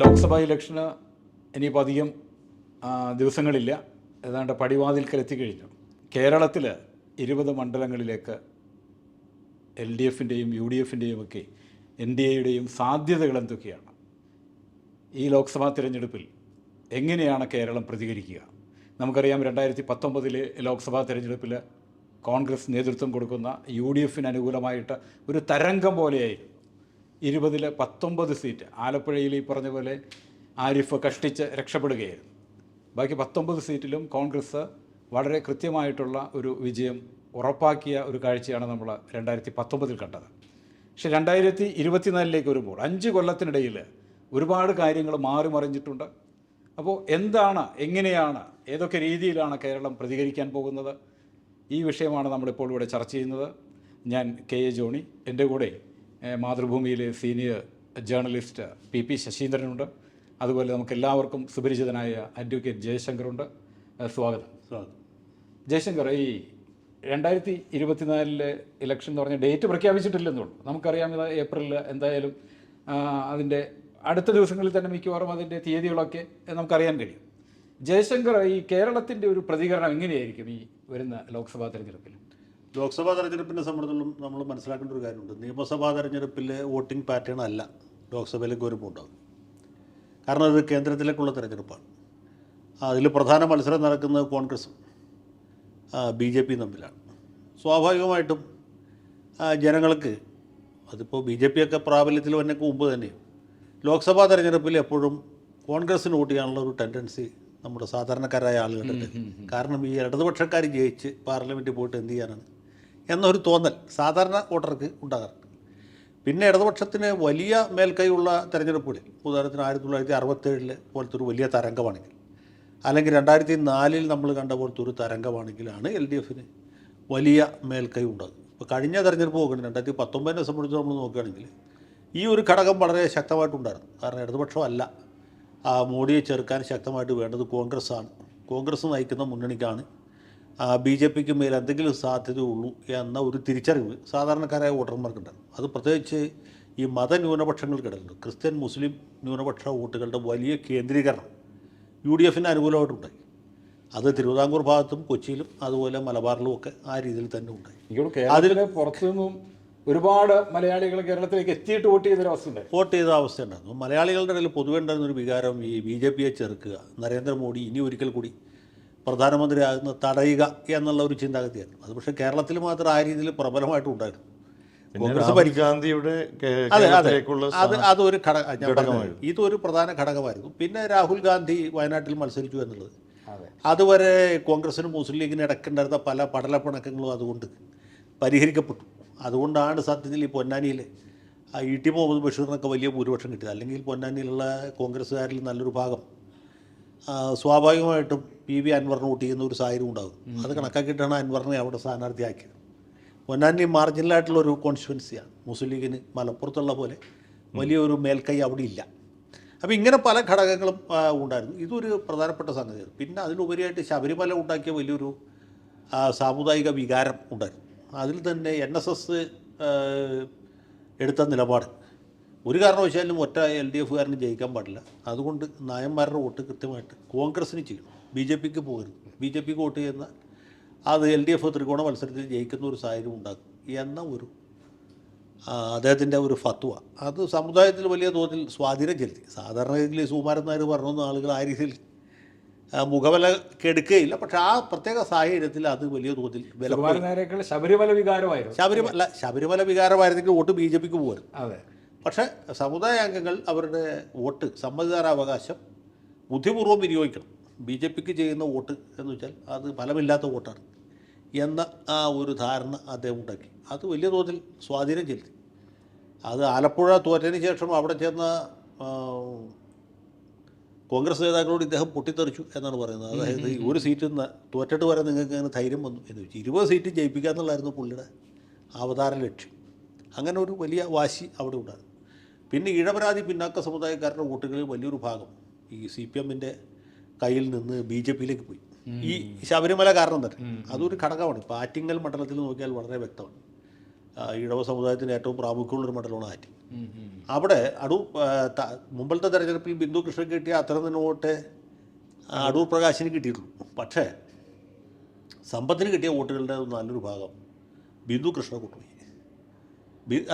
ലോക്സഭാ ഇലക്ഷന് ഇനിയിപ്പോൾ അധികം ദിവസങ്ങളില്ല. ഏതാണ്ട് പടിവാതിൽക്കൽ എത്തിക്കഴിഞ്ഞു കേരളത്തിൽ ഇരുപത് മണ്ഡലങ്ങളിലേക്ക് എൽ ഡി എഫിന്റെയും യു ഡി എഫിന്റെയും ഒക്കെ എൻ ഡി എയുടെയും സാധ്യതകൾ എന്തൊക്കെയാണ്? ഈ ലോക്സഭാ തിരഞ്ഞെടുപ്പിൽ എങ്ങനെയാണ് കേരളം പ്രതികരിക്കുക? നമുക്കറിയാം രണ്ടായിരത്തി പത്തൊമ്പതിലെ ലോക്സഭാ തിരഞ്ഞെടുപ്പിൽ കോൺഗ്രസ് നേതൃത്വം കൊടുക്കുന്ന യു ഡി എഫിന് അനുകൂലമായിട്ട് ഒരു തരംഗം പോലെയായിരുന്നു. ഇരുപതിൽ പത്തൊമ്പത് സീറ്റ് ആലപ്പുഴയിൽ ഈ പറഞ്ഞ പോലെ ആരിഫ് കഷ്ടിച്ച് രക്ഷപ്പെടുകയായിരുന്നു. ബാക്കി പത്തൊമ്പത് സീറ്റിലും കോൺഗ്രസ് വളരെ കൃത്യമായിട്ടുള്ള ഒരു വിജയം ഉറപ്പാക്കിയ ഒരു കാഴ്ചയാണ് നമ്മൾ രണ്ടായിരത്തി പത്തൊമ്പതിൽ കണ്ടത്. പക്ഷേ രണ്ടായിരത്തി ഇരുപത്തിനാലിലേക്ക് വരുമ്പോൾ അഞ്ച് കൊല്ലത്തിനിടയിൽ ഒരുപാട് കാര്യങ്ങൾ മാറി മറിഞ്ഞിട്ടുണ്ട്. അപ്പോൾ എന്താണ് എങ്ങനെയാണ് ഏതൊക്കെ രീതിയിലാണ് കേരളം പ്രതികരിക്കാൻ പോകുന്നത്? ഈ വിഷയമാണ് നമ്മളിപ്പോൾ ഇവിടെ ചർച്ച ചെയ്യുന്നത്. ഞാൻ കെ എ ജോണി എന്റെ കൂടെ മാതൃഭൂമിയിലെ സീനിയർ ജേർണലിസ്റ്റ് പി പി ശശീന്ദ്രനുണ്ട്. അതുപോലെ നമുക്ക് എല്ലാവർക്കും സുപരിചിതനായ അഡ്വക്കേറ്റ് ജയശങ്കറുണ്ട്. സ്വാഗതം. സ്വാഗതം. ജയശങ്കർ ഈ രണ്ടായിരത്തി ഇരുപത്തിനാലിലെ ഇലക്ഷൻ എന്ന് പറഞ്ഞ ഡേറ്റ് പ്രഖ്യാപിച്ചിട്ടില്ലെന്നുള്ളൂ നമുക്കറിയാം ഇത് ഏപ്രിലിൽ എന്തായാലും അതിന്റെ അടുത്ത ദിവസങ്ങളിൽ തന്നെ മിക്കവാറും അതിന്റെ തീയതികളൊക്കെ നമുക്കറിയാൻ കഴിയും. ജയശങ്കർ ഈ കേരളത്തിന്റെ ഒരു പ്രതികരണം എങ്ങനെയായിരിക്കും ഈ വരുന്ന ലോക്സഭാ തെരഞ്ഞെടുപ്പിൽ? ലോക്സഭാ തെരഞ്ഞെടുപ്പിനെ സംബന്ധിച്ചിടത്തോളം നമ്മൾ മനസ്സിലാക്കേണ്ട ഒരു കാര്യമുണ്ട്. നിയമസഭാ തെരഞ്ഞെടുപ്പിലെ വോട്ടിംഗ് പാറ്റേൺ അല്ല ലോക്സഭയിലേക്ക് വരുമ്പോൾ ഉണ്ടാകും കാരണം അത് കേന്ദ്രത്തിലേക്കുള്ള തെരഞ്ഞെടുപ്പാണ്. അതിൽ പ്രധാന മത്സരം നടക്കുന്നത് കോൺഗ്രസും ബി ജെ പിയും തമ്മിലാണ്. സ്വാഭാവികമായിട്ടും ജനങ്ങൾക്ക് അതിപ്പോൾ ബി ജെ പി ഒക്കെ പ്രാബല്യത്തിൽ വന്നേക്ക് മുമ്പ് തന്നെയും ലോക്സഭാ തെരഞ്ഞെടുപ്പിൽ എപ്പോഴും കോൺഗ്രസ്സിന് വോട്ട് ചെയ്യാനുള്ള ഒരു ടെൻഡൻസി നമ്മുടെ സാധാരണക്കാരായ ആളുകളുണ്ട് കാരണം ഈ ഇടതുപക്ഷക്കാർ ജയിച്ച് പാർലമെന്റിൽ പോയിട്ട് എന്ത് ചെയ്യാനാണ്? എന്നൊരു തോന്നൽ സാധാരണ വോട്ടർക്ക് ഉണ്ടാകാറുണ്ട്. പിന്നെ ഇടതുപക്ഷത്തിന് വലിയ മേൽക്കൈയുള്ള തെരഞ്ഞെടുപ്പുകളിൽ ഉദാഹരണത്തിന് ആയിരത്തി തൊള്ളായിരത്തി അറുപത്തേഴിൽ പോലത്തെ ഒരു വലിയ തരംഗമാണെങ്കിൽ അല്ലെങ്കിൽ രണ്ടായിരത്തി നാലിൽ നമ്മൾ കണ്ട പോലത്തെ ഒരു തരംഗമാണെങ്കിലാണ് എൽ ഡി എഫിന് വലിയ മേൽക്കൈ ഉണ്ടാകും ഇപ്പോൾ കഴിഞ്ഞ തെരഞ്ഞെടുപ്പ് നോക്കണം രണ്ടായിരത്തി പത്തൊമ്പതിനെ സംബന്ധിച്ച് നമ്മൾ നോക്കുകയാണെങ്കിൽ ഈ ഒരു ഘടകം വളരെ ശക്തമായിട്ടുണ്ടായിരുന്നു കാരണം ഇടതുപക്ഷമല്ല. ആ മോഡിയെ ചെറുക്കാൻ ശക്തമായിട്ട് വേണ്ടത് കോൺഗ്രസ്സാണ്. കോൺഗ്രസ് നയിക്കുന്ന മുന്നണിക്കാണ് ബി ജെ പിക്ക് മേൽ എന്തെങ്കിലും സാധ്യതയുള്ളൂ എന്ന ഒരു തിരിച്ചറിവ് സാധാരണക്കാരായ വോട്ടർമാർക്കുണ്ടായിരുന്നു അത് പ്രത്യേകിച്ച് ഈ മത മതന്യൂനപക്ഷങ്ങൾക്കിടയിലുണ്ട് ക്രിസ്ത്യൻ മുസ്ലിം ന്യൂനപക്ഷ വോട്ടുകളുടെ വലിയ കേന്ദ്രീകരണം യു ഡി എഫിന് അനുകൂലമായിട്ടുണ്ടായി. അത് തിരുവിതാംകൂർ ഭാഗത്തും കൊച്ചിയിലും അതുപോലെ മലബാറിലും ഒക്കെ ആ രീതിയിൽ തന്നെ ഉണ്ടായി. അതിൽ കേരളത്തിലെ പുറത്തുനിന്നും ഒരുപാട് മലയാളികൾ കേരളത്തിലേക്ക് എത്തിയിട്ട് വോട്ട് ചെയ്തൊരു അവസ്ഥ വോട്ട് ചെയ്ത അവസ്ഥയുണ്ടായിരുന്നു മലയാളികളുടെ ഇടയിൽ പൊതുവെ ഉണ്ടായിരുന്ന ഒരു വികാരം ഈ ബി ജെ പിയെ ചെറുക്കുക. നരേന്ദ്രമോദി ഇനി ഒരിക്കൽ കൂടി പ്രധാനമന്ത്രിയാകുന്ന തടയുക എന്നുള്ള ഒരു ചിന്താഗതിയായിരുന്നു. അത് പക്ഷേ കേരളത്തിൽ മാത്രം ആ രീതിയിൽ പ്രബലമായിട്ട് ഉണ്ടായിരുന്നു. പരികാന്തിയുടെ അതെ അതെ. അത് അതൊരു ഘടക ഞാൻ ഇതൊരു പ്രധാന ഘടകമായിരുന്നു. പിന്നെ രാഹുൽ ഗാന്ധി വയനാട്ടിൽ മത്സരിച്ചു എന്നുള്ളത്. അതെ. അതുവരെ കോൺഗ്രസിനും മുസ്ലിം ലീഗിനും ഇടയ്ക്കുണ്ടായിരുന്ന പല പടലപ്പിണക്കങ്ങളും അതുകൊണ്ട് പരിഹരിക്കപ്പെട്ടു. അതുകൊണ്ടാണ് സത്യത്തിൽ ഈ പൊന്നാനിയിൽ ഇ ടി മുഹമ്മദ് ബഷീറിനൊക്കെ വലിയ ഭൂരിപക്ഷം കിട്ടിയത്. അല്ലെങ്കിൽ പൊന്നാനിയിലുള്ള കോൺഗ്രസ്സുകാരിൽ നല്ലൊരു ഭാഗം സ്വാഭാവികമായിട്ടും പി വി അൻവറിന് വോട്ട് ചെയ്യുന്ന ഒരു സാഹചര്യം ഉണ്ടാകും. അത് കണക്കാക്കിയിട്ടാണ് അൻവറിനെ അവിടെ സ്ഥാനാർത്ഥിയാക്കിയത്. പൊന്നാനി മാർജിനലായിട്ടുള്ള ഒരു കോൺസ്റ്റിറ്റ്യുവൻസിയാണ് മുസ്ലിം ലീഗിന് മലപ്പുറത്തുള്ള പോലെ വലിയൊരു മേൽക്കൈ അവിടെ ഇല്ല. അപ്പോൾ ഇങ്ങനെ പല ഘടകങ്ങളും ഉണ്ടായിരുന്നു. ഇതൊരു പ്രധാനപ്പെട്ട സംഗതിയാണ്. പിന്നെ അതിലുപരിയായിട്ട് ശബരിമല ഉണ്ടാക്കിയ വലിയൊരു സാമുദായിക വികാരം ഉണ്ടായിരുന്നു. അതിൽ തന്നെ എൻ എസ് എസ് എടുത്ത നിലപാട്. ഒരു കാരണവശാലും ഒറ്റ എൽ ഡി എഫുകാരന് ജയിക്കാൻ പാടില്ല. അതുകൊണ്ട് നായന്മാരുടെ വോട്ട് കൃത്യമായിട്ട് കോൺഗ്രസ്സിന് ചെയ്യണം. ബി ജെ പിക്ക് പോകരുത്. ബി ജെ പിക്ക് വോട്ട് ചെയ്യുന്ന അത് എൽ ഡി എഫ് ത്രികോണ മത്സരത്തിൽ ജയിക്കുന്ന ഒരു സാഹചര്യം ഉണ്ടാക്കും എന്ന ഒരു അദ്ദേഹത്തിന്റെ ഒരു ഫത്വ. അത് സമുദായത്തിൽ വലിയ തോതിൽ സ്വാധീനം ചെലുത്തി. സാധാരണ രീതിയിൽ സുകുമാരൻ നായർ പറഞ്ഞൊന്നും ആളുകൾ ആ രീതിയിൽ മുഖവില കെടുക്കുകയില്ല. പക്ഷേ ആ പ്രത്യേക സാഹചര്യത്തിൽ അത് വലിയ തോതിൽ ശബരിമല വികാരമായിരുന്നു. ശബരിമല ശബരിമല വികാരമായിരുന്നെങ്കിൽ വോട്ട് ബി ജെ പിക്ക് പോകരുത്. അതെ. പക്ഷേ സമുദായ അംഗങ്ങൾ അവരുടെ വോട്ട് സമ്മതിദാരാവകാശം ബുദ്ധിപൂർവം വിനിയോഗിക്കണം. ബി ജെ പിക്ക് ചെയ്യുന്ന വോട്ട് എന്ന് വെച്ചാൽ അത് ഫലമില്ലാത്ത വോട്ടാണ് എന്ന ആ ഒരു ധാരണ അദ്ദേഹം ഉണ്ടാക്കി. അത് വലിയ തോതിൽ സ്വാധീനം ചെലുത്തി. അത് ആലപ്പുഴ തോറ്റതിന് ശേഷം അവിടെ ചെന്ന കോൺഗ്രസ് നേതാക്കളോട് ഇദ്ദേഹം പൊട്ടിത്തെറിച്ചു എന്നാണ് പറയുന്നത്. അതായത് ഈ ഒരു സീറ്റിൽ നിന്ന് തോറ്റിട്ട് വരെ നിങ്ങൾക്ക് അങ്ങനെ ധൈര്യം വന്നു എന്ന് വെച്ചു. ഇരുപത് സീറ്റ് ജയിപ്പിക്കുക എന്നുള്ളതായിരുന്നു പുള്ളിയുടെ അവതാര ലക്ഷ്യം. അങ്ങനെ ഒരു വലിയ വാശി അവിടെ ഉണ്ടായിരുന്നു. പിന്നെ ഇഴപരാതി പിന്നാക്ക സമുദായക്കാരുടെ വോട്ടുകളിൽ വലിയൊരു ഭാഗം ഈ സി പി എമ്മിന്റെ കയ്യിൽ നിന്ന് ബി ജെ പിയിലേക്ക് പോയി. ഈ ശബരിമല കാരണം തന്നെ. അതൊരു ഘടകമാണ്. ഇപ്പോൾ ആറ്റിങ്ങൽ മണ്ഡലത്തിൽ നോക്കിയാൽ വളരെ വ്യക്തമാണ്. ഇഴവ സമുദായത്തിന് ഏറ്റവും പ്രാമുഖ്യമുള്ളൊരു മണ്ഡലമാണ് ആറ്റിങ്ങൽ. അവിടെ അടൂർ മുമ്പത്തെ തെരഞ്ഞെടുപ്പിൽ ബിന്ദു കൃഷ്ണൻ കിട്ടിയ അത്ര തന്നെ വോട്ട് അടൂർ പ്രകാശിന് കിട്ടിയിട്ടുള്ളൂ. പക്ഷേ സമ്പത്തിന് കിട്ടിയ വോട്ടുകളുടെ നല്ലൊരു ഭാഗം ബിന്ദു കൃഷ്ണ കൊണ്ടുപോയി.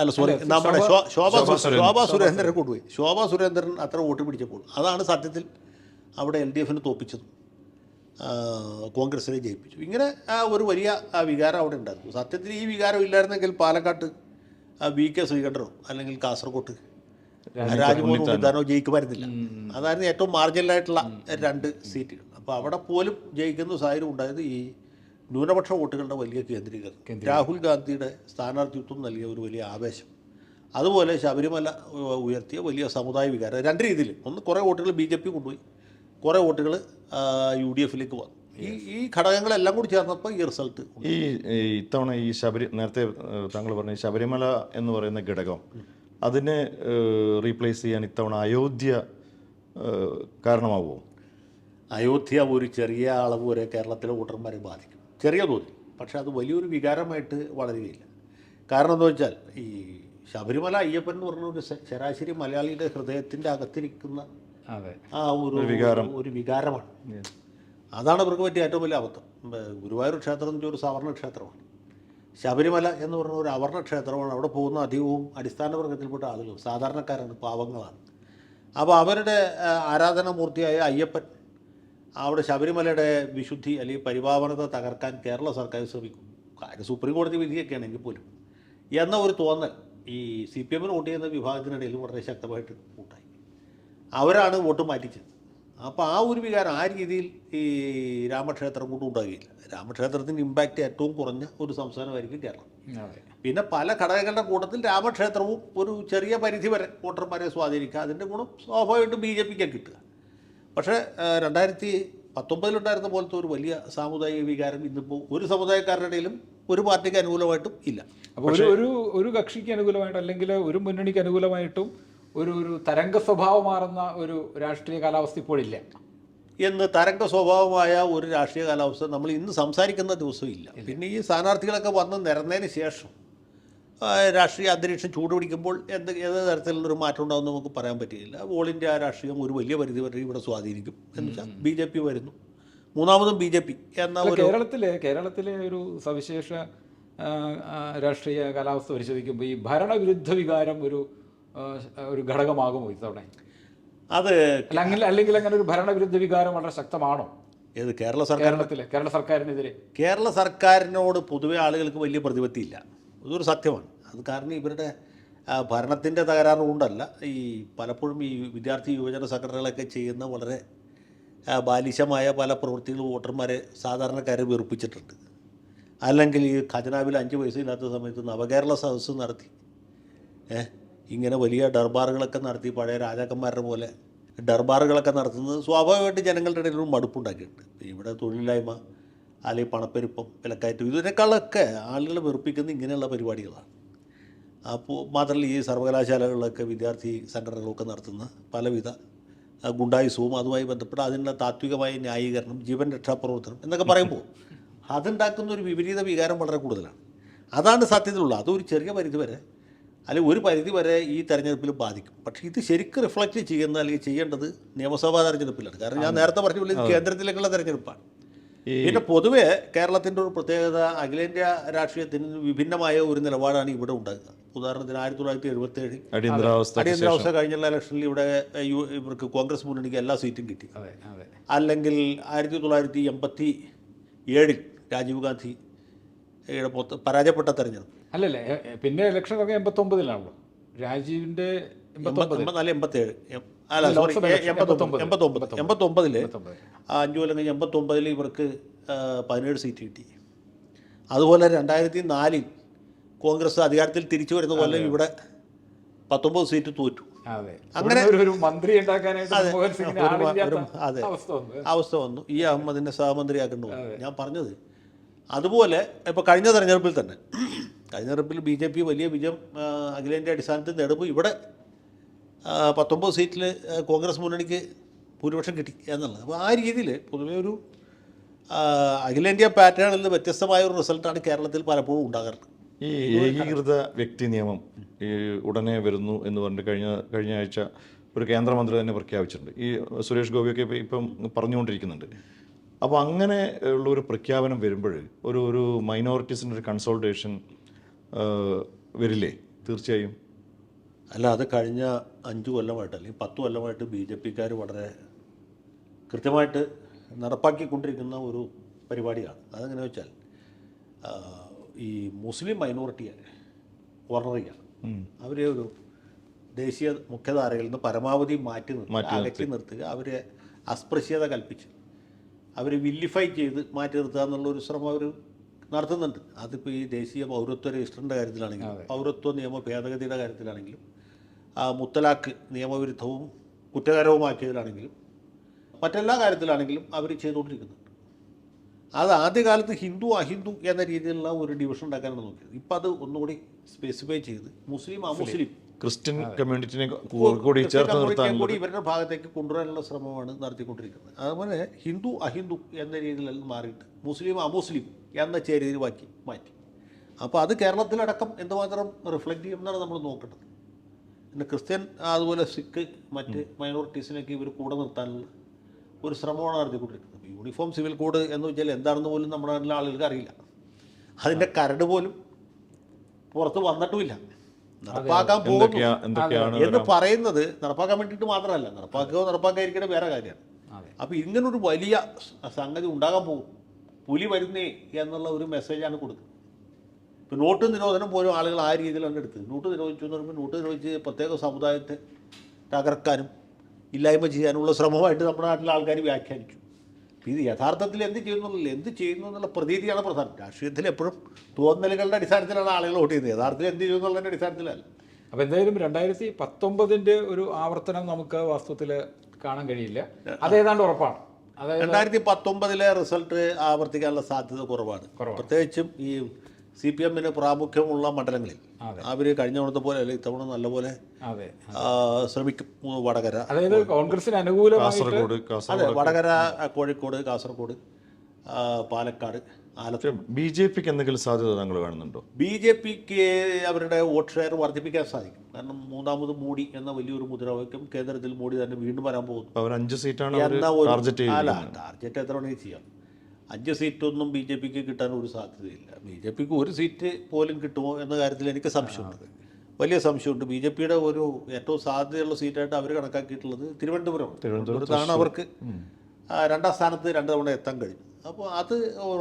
അല്ല സോറി നമ്മുടെ ശോഭാ ശോഭ സുരേന്ദ്രനെ കൊണ്ടുപോയി. ശോഭ സുരേന്ദ്രൻ അത്ര വോട്ട് പിടിച്ചപ്പോൾ. അതാണ് സത്യത്തിൽ അവിടെ എൽ ഡി എഫിന് തോപ്പിച്ചത്. കോൺഗ്രസിനെ ജയിപ്പിച്ചു. ഇങ്ങനെ ആ ഒരു വലിയ ആ വികാരം അവിടെ ഉണ്ടായിരുന്നു. സത്യത്തിൽ ഈ വികാരം ഇല്ലായിരുന്നെങ്കിൽ പാലക്കാട്ട് വി കെ ശ്രീകണ്ഠനോ അല്ലെങ്കിൽ കാസർഗോട്ട് രാജ്മോഹൻ ഉണ്ണിത്താനോ. ജയിക്കുമായിരുന്നില്ല. അതായിരുന്നു ഏറ്റവും മാർജിനലായിട്ടുള്ള രണ്ട് സീറ്റുകൾ. അപ്പോൾ അവിടെ പോലും ജയിക്കുന്ന സാഹചര്യം ഉണ്ടായത് ഈ ന്യൂനപക്ഷ വോട്ടുകളുടെ വലിയ കേന്ദ്രീകരണം. രാഹുൽ ഗാന്ധിയുടെ സ്ഥാനാർത്ഥിത്വം നൽകിയ ഒരു വലിയ ആവേശം. അതുപോലെ ശബരിമല ഉയർത്തിയ വലിയ സമുദായ വികാരം. രണ്ട് രീതിയിൽ. ഒന്ന് കുറേ വോട്ടുകൾ ബി ജെ പി കൊണ്ടുപോയി. കുറേ വോട്ടുകൾ യു ഡി എഫിലേക്ക് വന്നു. ഈ ഈ ഘടകങ്ങളെല്ലാം കൂടി ചേർന്നപ്പോൾ ഈ റിസൾട്ട് ഈ ഇത്തവണ ഈ ശബരി നേരത്തെ താങ്കൾ പറഞ്ഞ ശബരിമല എന്ന് പറയുന്ന ഘടകം അതിനെ റീപ്ലേസ് ചെയ്യാൻ ഇത്തവണ അയോധ്യ കാരണമാവുമോ? അയോധ്യ ഒരു ചെറിയ അളവ് വരെ കേരളത്തിലെ വോട്ടർമാരെ ബാധിക്കും. ചെറിയ തോതിൽ. പക്ഷെ അത് വലിയൊരു വികാരമായിട്ട് വളരുകയില്ല. കാരണം എന്താ വെച്ചാൽ ഈ ശബരിമല അയ്യപ്പൻ എന്ന് പറഞ്ഞ ഒരു ശരാശരി മലയാളിയുടെ ഹൃദയത്തിന്റെ അകത്തിരിക്കുന്ന ആ ഒരു വികാരം. ഒരു വികാരമാണ്. അതാണ് ഇവർക്ക് പറ്റിയ ഏറ്റവും വലിയ അബദ്ധം. ഗുരുവായൂർ ക്ഷേത്രം എന്ന് വെച്ചാൽ ഒരു സവർണ ക്ഷേത്രമാണ്. ശബരിമല എന്ന് പറഞ്ഞ ഒരു അവർണ ക്ഷേത്രമാണ്. അവിടെ പോകുന്ന അധികവും അടിസ്ഥാന വർഗത്തിൽപ്പെട്ട ആളുകൾ സാധാരണക്കാരാണ് പാവങ്ങളാണ്. അപ്പോൾ അവരുടെ ആരാധന ആരാധനാമൂർത്തിയായ അയ്യപ്പൻ അവിടെ ശബരിമലയുടെ വിശുദ്ധി അല്ലെങ്കിൽ പരിപാവനത തകർക്കാൻ കേരള സർക്കാർ ശ്രമിക്കും. കാര്യം സുപ്രീം കോടതി വിധിയൊക്കെ ആണെങ്കിൽ പോലും. എന്ന ഒരു തോന്നൽ ഈ സി പി എമ്മിന് വോട്ട് ചെയ്യുന്ന വിഭാഗത്തിനിടയിൽ വളരെ ശക്തമായിട്ട് കൂട്ടായി അവരാണ് വോട്ട് മാറ്റിച്ചത്. അപ്പോൾ ആ ഒരു വികാരം ആ രീതിയിൽ ഈ രാമക്ഷേത്രം കൊണ്ട് ഉണ്ടാകുകയില്ല രാമക്ഷേത്രത്തിന്റെ ഇമ്പാക്റ്റ് ഏറ്റവും കുറഞ്ഞ ഒരു സംസ്ഥാനമായിരിക്കും കേരളം. പിന്നെ പല ഘടകങ്ങളുടെ കൂട്ടത്തിൽ രാമക്ഷേത്രവും ഒരു ചെറിയ പരിധി വരെ വോട്ടർമാരെ സ്വാധീനിക്കുക. അതിന്റെ ഗുണം സ്വാഭാവികമായിട്ടും ബി ജെ പിക്ക് കിട്ടുക. പക്ഷേ രണ്ടായിരത്തി പത്തൊമ്പതിലുണ്ടായിരുന്ന പോലത്തെ ഒരു വലിയ സാമുദായിക വികാരം ഇന്നിപ്പോൾ ഒരു സമുദായക്കാരുടെ ഇടയിലും ഒരു പാർട്ടിക്ക് അനുകൂലമായിട്ടും ഇല്ല. അപ്പോൾ ഒരു ഒരു ഒരു കക്ഷിക്ക് അനുകൂലമായിട്ട് അല്ലെങ്കിൽ ഒരു മുന്നണിക്ക് അനുകൂലമായിട്ടും ഒരു ഒരു തരംഗ സ്വഭാവം മാറുന്ന ഒരു രാഷ്ട്രീയ കാലാവസ്ഥ ഇപ്പോഴില്ല എന്ന് തരംഗ സ്വഭാവമായ ഒരു രാഷ്ട്രീയ കാലാവസ്ഥ നമ്മൾ ഇന്ന് സംസാരിക്കുന്ന ദിവസവും ഇല്ല. പിന്നെ ഈ സ്ഥാനാർത്ഥികളൊക്കെ വന്ന് നിരന്നതിന് ശേഷം രാഷ്ട്രീയ അന്തരീക്ഷം ചൂടുപിടിക്കുമ്പോൾ എന്ത് ഏത് തരത്തിലുള്ളൊരു മാറ്റം ഉണ്ടാകുമെന്ന് നമുക്ക് പറയാൻ പറ്റില്ല ഓൾ ഇന്ത്യ രാഷ്ട്രീയം ഒരു വലിയ പരിധി വരെ ഇവിടെ സ്വാധീനിക്കും എന്ന് വെച്ചാൽ ബി ജെ പി വരുന്നു. മൂന്നാമതും ബി ജെ പി എന്ന ഒരു കേരളത്തിലെ കേരളത്തിലെ ഒരു സവിശേഷ രാഷ്ട്രീയ കാലാവസ്ഥ പരിശോധിക്കുമ്പോൾ ഈ ഭരണവിരുദ്ധ വികാരം ഒരു ഒരു ഘടകമാകുമോ ഇത്തവണ? അത് അല്ലെങ്കിൽ അല്ലെങ്കിൽ അങ്ങനെ ഒരു ഭരണവിരുദ്ധ വികാരം വളരെ ശക്തമാണോ? ഏത് കേരള സർക്കാർ കേരളത്തിലെ കേരള സർക്കാരിനെതിരെ. കേരള സർക്കാരിനോട് പൊതുവെ ആളുകൾക്ക് വലിയ പ്രതിപത്തിയില്ല. ഇതൊരു സത്യമാണ്. അത് കാരണം ഇവരുടെ ഭരണത്തിന്റെ തകരാറ് കൊണ്ടല്ല. ഈ പലപ്പോഴും ഈ വിദ്യാർത്ഥി യുവജന സംഘടനകളൊക്കെ ചെയ്യുന്ന വളരെ ബാലിശമായ പല പ്രവൃത്തികളും വോട്ടർമാരെ സാധാരണക്കാരെ വെറുപ്പിച്ചിട്ടുണ്ട്. അല്ലെങ്കിൽ ഈ ഖജനാവിൽ അഞ്ച് പൈസ ഇല്ലാത്ത സമയത്ത് നവകേരള സദസ്സ് നടത്തി ഇങ്ങനെ വലിയ ഡർബാറുകളൊക്കെ നടത്തി പഴയ രാജാക്കന്മാരുടെ പോലെ ഡർബാറുകളൊക്കെ നടത്തുന്നത് സ്വാഭാവികമായിട്ട് ജനങ്ങളുടെ ഇടയിൽ ഒരു മടുപ്പുണ്ടാക്കിയിട്ടുണ്ട്. ഇവിടെ തൊഴിലില്ലായ്മ അല്ലെങ്കിൽ പണപ്പെരുപ്പം വിലക്കയറ്റം ഇതിനേക്കാളൊക്കെ ആളുകളെ വെറുപ്പിക്കുന്ന ഇങ്ങനെയുള്ള പരിപാടികളാണ്. മാത്രമല്ല ഈ സർവകലാശാലകളിലൊക്കെ വിദ്യാർത്ഥി സംഘടനകളൊക്കെ നടത്തുന്ന പലവിധ ഗുണ്ടായുസവും അതുമായി ബന്ധപ്പെട്ട അതിനുള്ള താത്വികമായ ന്യായീകരണം ജീവൻ രക്ഷാപ്രവർത്തനം എന്നൊക്കെ പറയുമ്പോൾ അതുണ്ടാക്കുന്ന ഒരു വിപരീത വികാരം വളരെ കൂടുതലാണ്. അതാണ് സത്യത്തിലുള്ളത്. അതൊരു ചെറിയ പരിധി വരെ അല്ലെങ്കിൽ ഒരു പരിധി വരെ ഈ തെരഞ്ഞെടുപ്പിൽ ബാധിക്കും. പക്ഷേ ഇത് ശരിക്കും റിഫ്ലക്റ്റ് ചെയ്യുന്ന അല്ലെങ്കിൽ ചെയ്യേണ്ടത് നിയമസഭാ തെരഞ്ഞെടുപ്പിലാണ്. കാരണം ഞാൻ നേരത്തെ പറഞ്ഞ പോലെ കേന്ദ്രത്തിലേക്കുള്ള തെരഞ്ഞെടുപ്പാണ്. പിന്നെ പൊതുവെ കേരളത്തിന്റെ ഒരു പ്രത്യേകത അഖിലേന്ത്യാ രാഷ്ട്രീയത്തിന് വിഭിന്നമായ ഒരു നിലപാടാണ് ഇവിടെ ഉണ്ടാകുക ഉദാഹരണത്തിന് ആയിരത്തി തൊള്ളായിരത്തി എഴുപത്തി ഏഴ് അടിയന്തരാവസ്ഥ അടിയന്തരാവസ്ഥ കഴിഞ്ഞുള്ള ഇലക്ഷനിൽ ഇവിടെ ഇവർക്ക് കോൺഗ്രസ് മുന്നണിക്ക് എല്ലാ സീറ്റും കിട്ടി. അതെ അതെ. അല്ലെങ്കിൽ ആയിരത്തി തൊള്ളായിരത്തി എൺപത്തി ഏഴിൽ രാജീവ് ഗാന്ധി പരാജയപ്പെട്ട തെരഞ്ഞെടുപ്പ്. അല്ലല്ലേ പിന്നെ ഇലക്ഷൻ എൺപത്തി ഒമ്പതിലാണല്ലോ രാജീവിന്റെ എൺപത്തൊമ്പത്. എൺപത്തിനാല് എൺപത്തേഴ് എം- അല്ല സോറി എൺപത്തൊമ്പത്. എൺപത്തൊമ്പത്. എൺപത്തൊമ്പതിൽ എൺപത്തൊമ്പത്. അഞ്ചു കൊല്ലം കഴിഞ്ഞ് എൺപത്തൊമ്പതിൽ ഇവർക്ക് പതിനേഴ് സീറ്റ് കിട്ടി. അതുപോലെ രണ്ടായിരത്തി നാലിൽ കോൺഗ്രസ് അധികാരത്തിൽ തിരിച്ചു വരുന്ന കൊല്ലം ഇവിടെ പത്തൊമ്പത് സീറ്റ് തോറ്റു. അങ്ങനെ ഒരു മന്ത്രി അതെ. അവസ്ഥ വന്നു. ഈ അഹമ്മദിനെ സഹമന്ത്രിയാക്കേണ്ടി വന്നു. ഞാൻ പറഞ്ഞത്. അതുപോലെ ഇപ്പോൾ കഴിഞ്ഞ തെരഞ്ഞെടുപ്പിൽ തന്നെ കഴിഞ്ഞ തെരഞ്ഞെടുപ്പിൽ ബി ജെ പി വലിയ വിജയം അഖിലേന്ത്യാ അടിസ്ഥാനത്തിൽ നേടുമ്പോൾ ഇവിടെ പത്തൊമ്പത് സീറ്റിൽ കോൺഗ്രസ് മുന്നണിക്ക് ഭൂരിപക്ഷം കിട്ടി എന്നുള്ളത്. അപ്പോൾ ആ രീതിയിൽ പൊതുവേ ഒരു അഖിലേന്ത്യാ പാറ്റേണിൽ നിന്ന് വ്യത്യസ്തമായ ഒരു റിസൾട്ടാണ് കേരളത്തിൽ പലപ്പോഴും ഉണ്ടാകാറുള്ളത്. ഈ ഏകീകൃത വ്യക്തി നിയമം ഈ ഉടനെ വരുന്നു എന്ന് പറഞ്ഞിട്ട് കഴിഞ്ഞ കഴിഞ്ഞ ആഴ്ച ഒരു കേന്ദ്രമന്ത്രി തന്നെ പ്രഖ്യാപിച്ചിട്ടുണ്ട്. ഈ സുരേഷ് ഗോപിയൊക്കെ ഇപ്പം പറഞ്ഞുകൊണ്ടിരിക്കുന്നുണ്ട്. അപ്പോൾ അങ്ങനെ ഉള്ള ഒരു പ്രഖ്യാപനം വരുമ്പോൾ ഒരു ഒരു മൈനോറിറ്റീസിന്റെ ഒരു കൺസൾട്ടേഷൻ വരില്ലേ? തീർച്ചയായും. അല്ല അത് കഴിഞ്ഞ അഞ്ച് കൊല്ലമായിട്ട് അല്ലെങ്കിൽ പത്ത് കൊല്ലമായിട്ട് ബി ജെ പിക്കാർ വളരെ കൃത്യമായിട്ട് നടപ്പാക്കിക്കൊണ്ടിരിക്കുന്ന ഒരു പരിപാടിയാണ്. അതെങ്ങനെ വെച്ചാൽ ഈ മുസ്ലിം മൈനോറിറ്റിയെ കോർണർ അവരെ ഒരു ദേശീയ മുഖ്യധാരയിൽ നിന്ന് പരമാവധി മാറ്റി നിർത്തുക അകറ്റി നിർത്തുക അവരെ അസ്പൃശ്യത കൽപ്പിച്ച് അവരെ വില്ലിഫൈ ചെയ്ത് മാറ്റി നിർത്തുക എന്നുള്ള ഒരു ശ്രമം അവർ നടത്തുന്നുണ്ട്. അതിപ്പോൾ ഈ ദേശീയ പൗരത്വ രജിസ്റ്ററിന്റെ കാര്യത്തിലാണെങ്കിലും പൗരത്വ നിയമ ഭേദഗതിയുടെ കാര്യത്തിലാണെങ്കിലും മുത്തലാഖ് നിയമവിരുദ്ധവും കുറ്റകരവുമാക്കിയതിലാണെങ്കിലും മറ്റെല്ലാ കാര്യത്തിലാണെങ്കിലും അവർ ചെയ്തുകൊണ്ടിരിക്കുന്നുണ്ട് അത് ആദ്യകാലത്ത് ഹിന്ദു അഹിന്ദു എന്ന രീതിയിലുള്ള ഒരു ഡിവിഷൻ ഉണ്ടാക്കാനാണ് നോക്കിയത്. ഇപ്പം അത് ഒന്നുകൂടി സ്പെസിഫൈ ചെയ്ത് മുസ്ലിം അമുസ്ലിം. ക്രിസ്ത്യൻ കമ്മ്യൂണിറ്റിനെ കൂടി ചേർത്ത് കമ്മ്യൂണിറ്റിയെ നിർത്താൻ കൂടി ഇവരുടെ ഭാഗത്തേക്ക് കൊണ്ടുവരാനുള്ള ശ്രമമാണ് നടത്തിക്കൊണ്ടിരിക്കുന്നത്. അതുപോലെ ഹിന്ദു അഹിന്ദു എന്ന രീതിയിലെല്ലാം മാറിയിട്ട് മുസ്ലിം അമുസ്ലിം എന്ന ചേരിതിരിവാക്കി മാറ്റി അപ്പോൾ അത് കേരളത്തിലടക്കം എന്തുമാത്രം റിഫ്ലക്റ്റ് ചെയ്യുമെന്നാണ് നമ്മൾ നോക്കേണ്ടത്. പിന്നെ ക്രിസ്ത്യൻ അതുപോലെ സിഖ് മറ്റ് മൈനോറിറ്റീസിനൊക്കെ ഇവർ കൂടെ നിർത്താനുള്ള ഒരു ശ്രമമാണ് നടത്തിക്കൊണ്ടിരിക്കുന്നത്. യൂണിഫോം സിവിൽ കോഡ് എന്ന് വെച്ചാൽ എന്താണെന്ന് പോലും നമ്മുടെ നാട്ടിലെ ആളുകൾക്ക് അറിയില്ല. അതിന്റെ കരട് പോലും പുറത്ത് വന്നിട്ടുമില്ല. നടപ്പാക്കാൻ പോകുന്നു. എന്ന് പറയുന്നത് നടപ്പാക്കാൻ വേണ്ടിയിട്ട് മാത്രമല്ല. നടപ്പാക്കുകയോ നടപ്പാക്കാതിരിക്കണ വേറെ കാര്യമാണ്. അപ്പോൾ ഇങ്ങനൊരു വലിയ സംഗതി ഉണ്ടാകാൻ പോകും. പുലി വരുന്നേ എന്നുള്ള ഒരു മെസ്സേജാണ് കൊടുക്കുന്നത്. ഇപ്പോൾ നോട്ട് നിരോധനം പോലും ആളുകൾ ആ രീതിയിലാണ് എടുത്തത്. നോട്ട് നിരോധിച്ചു എന്ന് പറയുമ്പോൾ നോട്ട് നിരോധിച്ച് പ്രത്യേക സമുദായത്തെ തകർക്കാനും ഇല്ലായ്മ ചെയ്യാനുള്ള ശ്രമമായിട്ട് നമ്മുടെ നാട്ടിലെ ആൾക്കാർ വ്യാഖ്യാനിച്ചു. ഇത് യഥാർത്ഥത്തിൽ എന്ത് ചെയ്യുന്നില്ല എന്ത് ചെയ്യുന്നു എന്നുള്ള പ്രതീതിയാണ് പ്രധാനം. രാഷ്ട്രീയത്തിൽ എപ്പോഴും തോന്നലുകളുടെ അടിസ്ഥാനത്തിലാണ് ആളുകൾ വോട്ട് ചെയ്യുന്നത്. യഥാർത്ഥത്തിൽ എന്ത് ചെയ്യുന്നു എന്നുള്ളതിന്റെ അടിസ്ഥാനത്തിലല്ല. അപ്പോൾ എന്തായാലും രണ്ടായിരത്തി പത്തൊമ്പതിന്റെ ഒരു ആവർത്തനം നമുക്ക് വാസ്തവത്തിൽ കാണാൻ കഴിയില്ല. അതേതാണ്ട് ഉറപ്പാണ്. അതായത് രണ്ടായിരത്തി പത്തൊമ്പതിലെ റിസൾട്ട് ആവർത്തിക്കാനുള്ള സാധ്യത കുറവാണ്. പ്രത്യേകിച്ചും ഈ സി പി എമ്മിന് പ്രാമുഖ്യമുള്ള മണ്ഡലങ്ങളിൽ. അവർ കഴിഞ്ഞ തവണത്തെ പോലെ അല്ലെ ഇത്തവണ നല്ലപോലെ ശ്രമിക്കും. വടകര. അതായത് കോൺഗ്രസിന് അനുകൂലമായിട്ട് കാസർഗോഡ് അതെ വടകര കോഴിക്കോട് കാസർഗോഡ് പാലക്കാട് ആലപ്പുഴ. ബി ജെ പിക്ക് എന്തെങ്കിലും സാധ്യത താങ്കൾ കാണുന്നുണ്ടോ? ബി ജെ പിക്ക് അവരുടെ വോട്ട് ഷെയർ വർദ്ധിപ്പിക്കാൻ സാധിക്കും. കാരണം മൂന്നാമത് മോഡി എന്ന വലിയൊരു മുദ്രാവാക്യം കേന്ദ്രത്തിൽ മോഡി തന്നെ വീണ്ടും വരാൻ പോകുന്നു. അവർ അഞ്ച് സീറ്റാണ് ടാർഗറ്റ് എത്ര വേണമെങ്കിൽ ചെയ്യാം. അഞ്ച് സീറ്റൊന്നും ബി ജെ പിക്ക് കിട്ടാൻ ഒരു സാധ്യതയില്ല. ബി ജെ പിക്ക് ഒരു സീറ്റ് പോലും കിട്ടുമോ എന്ന കാര്യത്തിൽ എനിക്ക് സംശയമുണ്ട്. വലിയ സംശയമുണ്ട്. ബി ജെ പിയുടെ ഒരു ഏറ്റവും സാധ്യതയുള്ള സീറ്റായിട്ട് അവർ കണക്കാക്കിയിട്ടുള്ളത് തിരുവനന്തപുരമാണ്. തിരുവനന്തപുരത്താണ് അവർക്ക് രണ്ടാം സ്ഥാനത്ത് രണ്ട് തവണ എത്താൻ കഴിഞ്ഞു. അപ്പോൾ അത്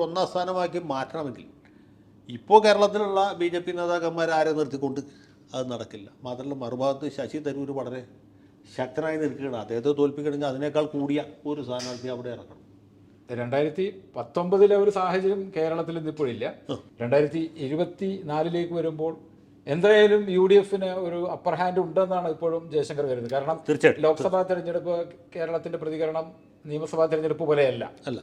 ഒന്നാം സ്ഥാനമാക്കി മാറ്റണമെങ്കിൽ ഇപ്പോൾ കേരളത്തിലുള്ള ബി ജെ പി നേതാക്കന്മാർ ആരെ നിർത്തിക്കൊണ്ട് അത് നടക്കില്ല. മാത്രമല്ല മറുഭാഗത്ത് ശശി തരൂർ വളരെ ശക്തനായി നിൽക്കുകയാണ്. അദ്ദേഹത്തെ തോൽപ്പിക്കണമെങ്കിൽ അതിനേക്കാൾ കൂടിയ ഒരു സ്ഥാനാർത്ഥി അവിടെ ഇറക്കണം. രണ്ടായിരത്തി പത്തൊമ്പതിലെ ഒരു സാഹചര്യം കേരളത്തിൽ ഇന്നിപ്പോഴില്ല. രണ്ടായിരത്തി ഇരുപത്തി നാലിലേക്ക് വരുമ്പോൾ എന്തായാലും യു ഡി എഫിന് ഒരു അപ്പർ ഹാൻഡ് ഉണ്ടെന്നാണ് ഇപ്പോഴും ജയശങ്കർ കരുതുന്നത്. കാരണം തീർച്ചയായിട്ടും. ലോക്സഭാ തെരഞ്ഞെടുപ്പ് കേരളത്തിന്റെ പ്രതികരണം നിയമസഭാ തെരഞ്ഞെടുപ്പ് പോലെയല്ല. അല്ല.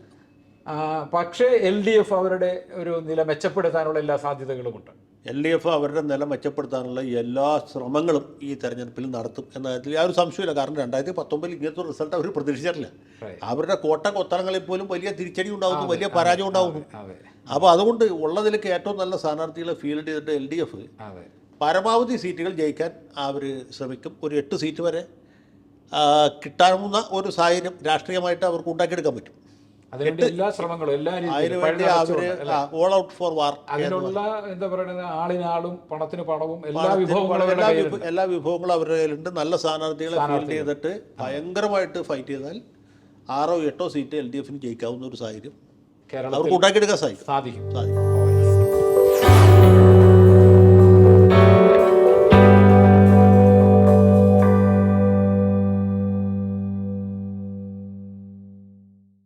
പക്ഷേ എൽ ഡി എഫ് അവരുടെ ഒരു നില മെച്ചപ്പെടുത്താനുള്ള എല്ലാ സാധ്യതകളുമുണ്ട്. എൽ ഡി എഫ് അവരുടെ നില മെച്ചപ്പെടുത്താനുള്ള എല്ലാ ശ്രമങ്ങളും ഈ തെരഞ്ഞെടുപ്പിൽ നടത്തും എന്ന കാര്യത്തിൽ യാതൊരു സംശയമില്ല കാരണം രണ്ടായിരത്തി പത്തൊമ്പതിൽ ഇങ്ങനത്തെ റിസൾട്ട് അവർ പ്രതീക്ഷിച്ചിട്ടില്ല. അവരുടെ കോട്ട കൊത്തളങ്ങളിൽ പോലും വലിയ തിരിച്ചടി ഉണ്ടാകുന്നു വലിയ പരാജയം ഉണ്ടാകുന്നു അതെ. അപ്പോൾ അതുകൊണ്ട് ഉള്ളതിലേക്ക് ഏറ്റവും നല്ല സ്ഥാനാർത്ഥികളെ ഫീൽഡ് ചെയ്തിട്ട് എൽ ഡി എഫ് പരമാവധി സീറ്റുകൾ ജയിക്കാൻ അവർ ശ്രമിക്കും. ഒരു എട്ട് സീറ്റ് വരെ കിട്ടാവുന്ന ഒരു സാഹചര്യം രാഷ്ട്രീയമായിട്ട് അവർക്ക് ഉണ്ടാക്കിയെടുക്കാൻ പറ്റും. എല്ലാ ശ്രമങ്ങളും എല്ലാ അതിനുവേണ്ടി ഓൾ ഔട്ട് ഫോർ വാർ അതിനുള്ള എന്താ പറയുന്നത് ആളിനാളും പണത്തിന് പണവും എല്ലാ വിഭവങ്ങളും അവരുടെ എല്ലാ വിഭവങ്ങളും അവരുടെ കയ്യിലുണ്ട്. നല്ല സ്ഥാനാർത്ഥികളെ ഫീൽഡ് ചെയ്തിട്ട് ഭയങ്കരമായിട്ട് ഫൈറ്റ് ചെയ്താൽ ആറോ എട്ടോ സീറ്റ് എൽ ഡി എഫിന് ജയിക്കാവുന്ന ഒരു സാഹചര്യം അവർക്ക് ഉണ്ടാക്കിയെടുക്കാൻ സാധിക്കും. സാധിക്കും. സാധിക്കും.